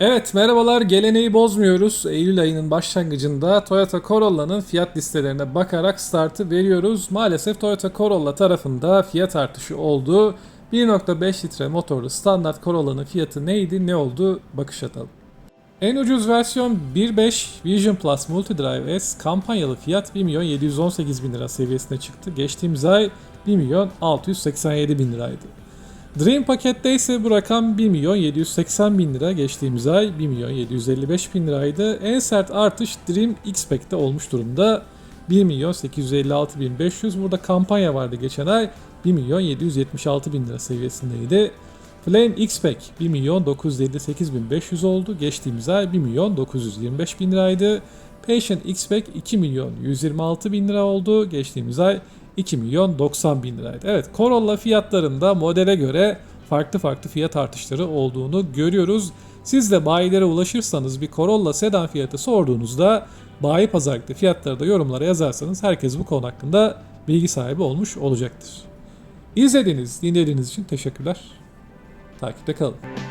Evet merhabalar geleneği bozmuyoruz. Eylül ayının başlangıcında Toyota Corolla'nın fiyat listelerine bakarak startı veriyoruz. Maalesef Toyota Corolla tarafında fiyat artışı oldu. 1.5 litre motorlu standart Corolla'nın fiyatı neydi ne oldu bakış atalım. En ucuz versiyon 1.5 Vision Plus Multidrive S kampanyalı fiyat 1 milyon 718 bin lira seviyesine çıktı. Geçtiğimiz ay 1 milyon 687 bin liraydı. Dream pakette ise bu rakam 1 milyon 780 bin lira geçtiğimiz ay 1 milyon 755 bin liraydı. En sert artış Dream X-Pack'te olmuş durumda. 1 milyon 856 bin 500 burada kampanya vardı geçen ay 1 milyon 776 bin lira seviyesindeydi. Flame X-Pack 1 milyon 958 bin 500 oldu. Geçtiğimiz ay 1 milyon 925 bin liraydı. Patient X-Pack 2 milyon 126 bin lira oldu. Geçtiğimiz ay 2 milyon 90 bin liraydı. Evet Corolla fiyatlarında modele göre farklı farklı fiyat artışları olduğunu görüyoruz. Siz de bayilere ulaşırsanız bir Corolla sedan fiyatı sorduğunuzda bayi pazarlıkta fiyatları da yorumlara yazarsanız herkes bu konu hakkında bilgi sahibi olmuş olacaktır. İzlediğiniz, dinlediğiniz için teşekkürler. Takipte kalın.